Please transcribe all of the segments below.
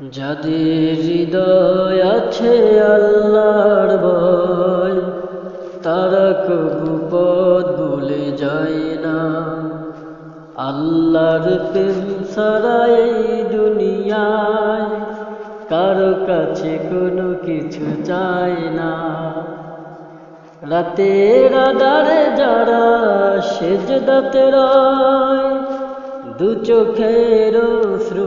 যাদের হৃদয় আছে আল্লাহর ভয় তারা কবু পথ ভুলে যায় না। আল্লাহর প্রেম এই দুনিয়ায় কারও কাছে কোনো কিছু চায় না। রাতের আধারে যারা সেজদাতে রয়, দু চোখের সৃজ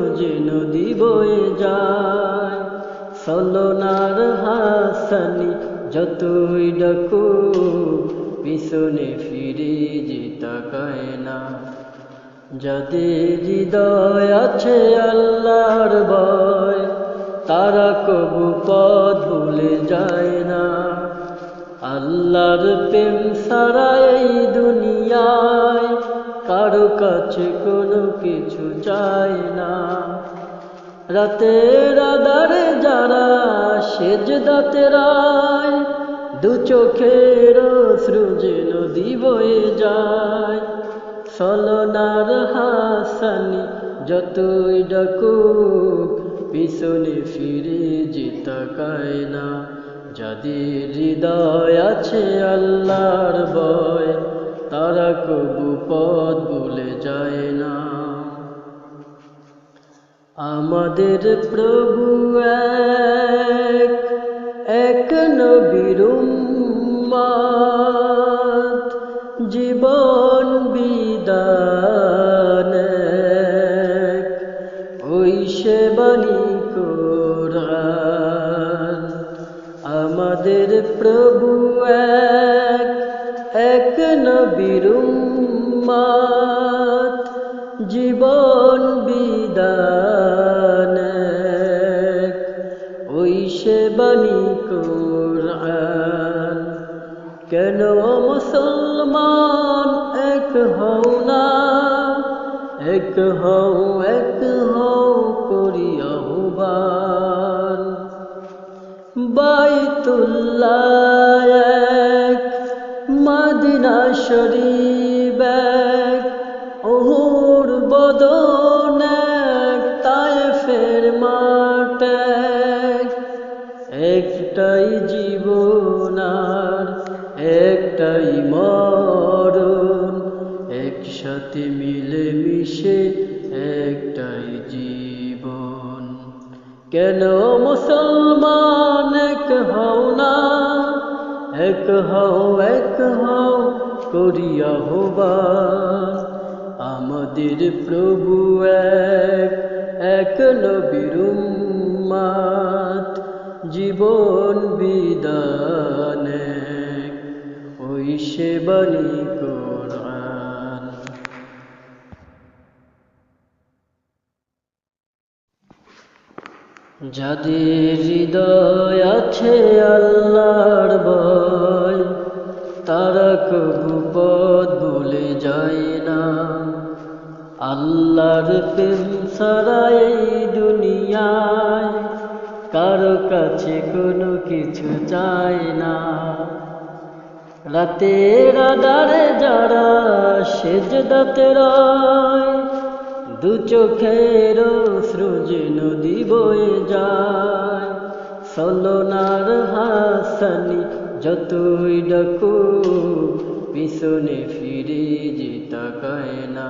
সলনার হাসানি যতই ডাকু, পিছনে ফিরে যে তাকায় না। যাদের হৃদয় আছে আল্লাহর ভয়, তারা কবু পথ ভুলে যায় না। আল্লাহর প্রেম সারা এই দুনিয়ায় কারও কাছে কোনো কিছু চায় না। রাতের আধারে যারা সেজদাতে রায়, দু চোখের সৃজ নদী বয়ে যায়। সলনার হাসানি যতই ডাকুক, পিছনে ফিরে যে তাকায় না। যাদের হৃদয় আছে আল্লাহর ভয়, তারা কবু পথ ভুলে যায় না। আমাদের প্রভু এক এক নবীর জীবন বিদান ওই সেবানি কোরআন আমাদের প্রভু এক এক নবীর জীবন কেন মুসলমান? এক হও না, এক হও এক হও করি আহ্বান বাইতুল্লাহ এক, মদিনা শরীফ কেন মুসলমান এক হও না? এক হও এক হও, করিয়া হবান আমাদের প্রভু এক এক নবীর জীবন বিদান ওই সেবানি কোরআন যাদের হৃদয় আছে আল্লাহর ভয় তারা কবু পথ ভুলে যায় না। আল্লাহর প্রেম এই দুনিয়ায় কারও কাছে কোনো কিছু চায় না। রাতের আধারে যারা সেজদাতে রয় দু চোখের সৃজ নদী বয়ে যায়। সলনার হাসানি যতই ডাকু পিছনে ফিরে যে না।